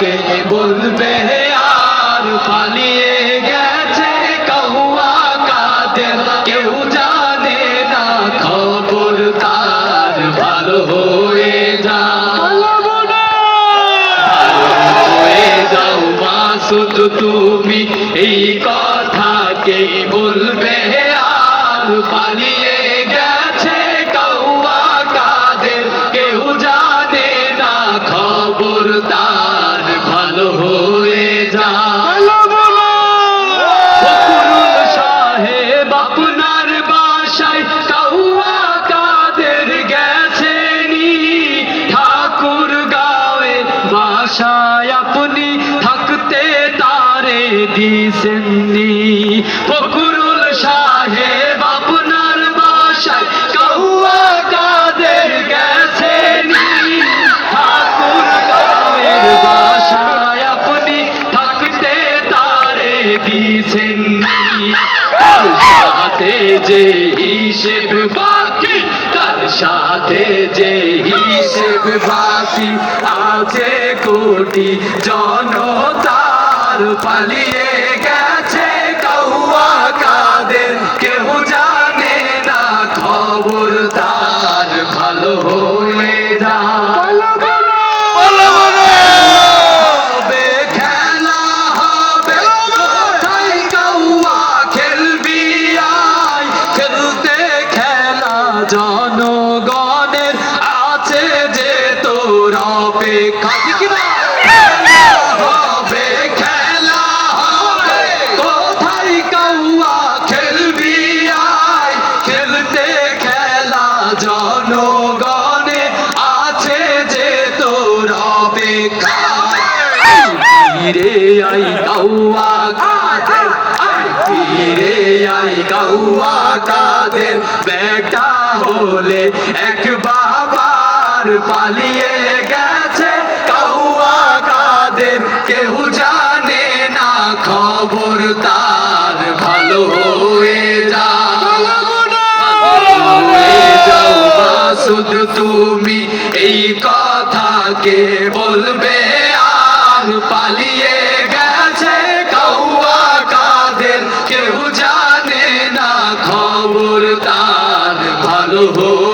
কে বলবে আর পালিয়ে গেছে কহুয়া কাদের? কেউ জানে না খবর তার ভালো হয়ে যা হয়ে যাও মাসুদ তুমি এই কথাকে বলবে আর পালিয়ে দিছেননি ফখরুল সাহেব আপনার বাসায় কাউয়া কাদের গেছেনি। ঠাকুর গাঁয়ের বাসায় আপনি থাকতে তারে তার সাথে যে হিসেব বাকি তার সাথে যে হিসেব বাকি, আছে কোটি জনতার পালিয়ে গেছে কৌয়া কাদের। কেউ জানে না খবর তার ভালো হয়ে যা জনগণের আছে যে তোর অপেক্ষা। যে তোর বেটা হলে এক বাবার পালিয়ে গেছে কাউয়া কাদের কেউ জানে না খবর তার ভালো তুমি এই কথা কে বলবে আর পালিয়ে গেছে কৌয়া কাদের, কেউ জানে না খবর তার ভালো হোক।